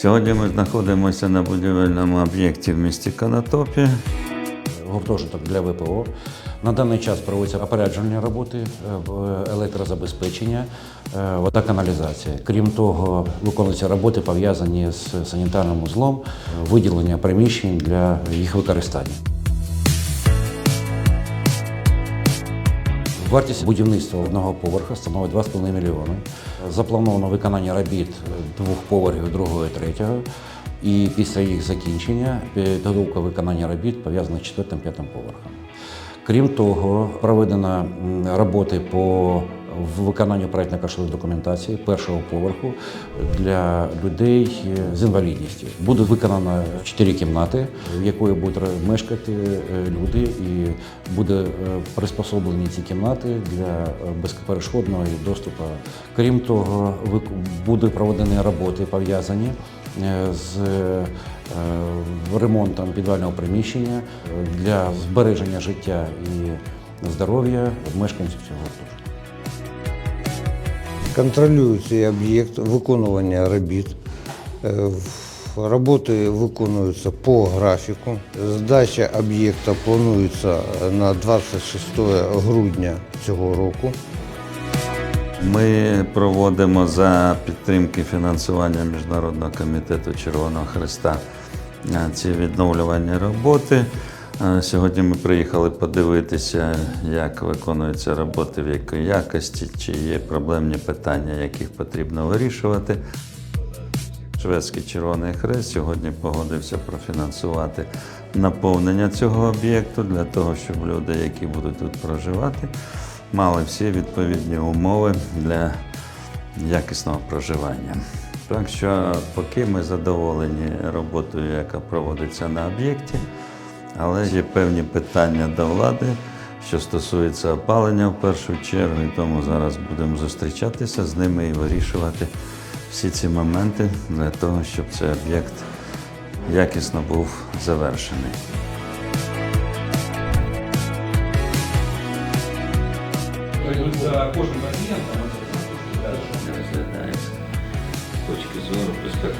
Сьогодні ми знаходимося на будівельному об'єкті в місті Конотопі. гуртожиток для ВПО. На даний час проводяться опереджувальні роботи, е, в- електрозабезпечення, е, вода каналізація. Крім того, виконуються роботи пов'язані з санітарним узлом, е, виділення приміщень для їх використання. Вартість будівництва одного поверха становить 2,5 мільйони. Заплановано виконання робіт двох поверхів, другого і третього. І після їх закінчення підготовка виконання робіт пов'язана з четвертим-п'ятим поверхом. Крім того, проведено роботи по виконанню проєктно-кошторисної документації першого поверху для людей з інвалідністю. Буде виконано чотири кімнати, в якої будуть мешкати е, люди, і буде е, приспособлені ці кімнати для е, безперешкодного доступу. Крім того, будуть проведені роботи пов'язані е, з е, ремонтом підвального приміщення е, для збереження життя і здоров'я мешканців цього гуртожитку. Контролює цей об'єкт виконування робіт. Е, Роботи виконуються по графіку. Здача об'єкта планується на 26 грудня цього року. Ми проводимо за підтримки фінансування Міжнародного комітету Червоного Христа е, ці відновлювальні роботи. Е, Сьогодні ми приїхали подивитися, як виконуються роботи, в якій якості, чи є проблемні питання, яких потрібно вирішувати. Шведський Червоний Хрест сьогодні погодився профінансувати наповнення цього об'єкту для того, щоб люди, які будуть тут проживати, мали всі відповідні умови для якісного проживання. Так що поки ми задоволені роботою, яка проводиться на об'єкті, але є певні питання до влади, що стосується опалення в першу чергу, і тому зараз будемо зустрічатися з ними і вирішувати всі ці моменти для того, щоб цей об'єкт якісно був завершений. За кожним пацієнтом розглядається з точки зору безпеки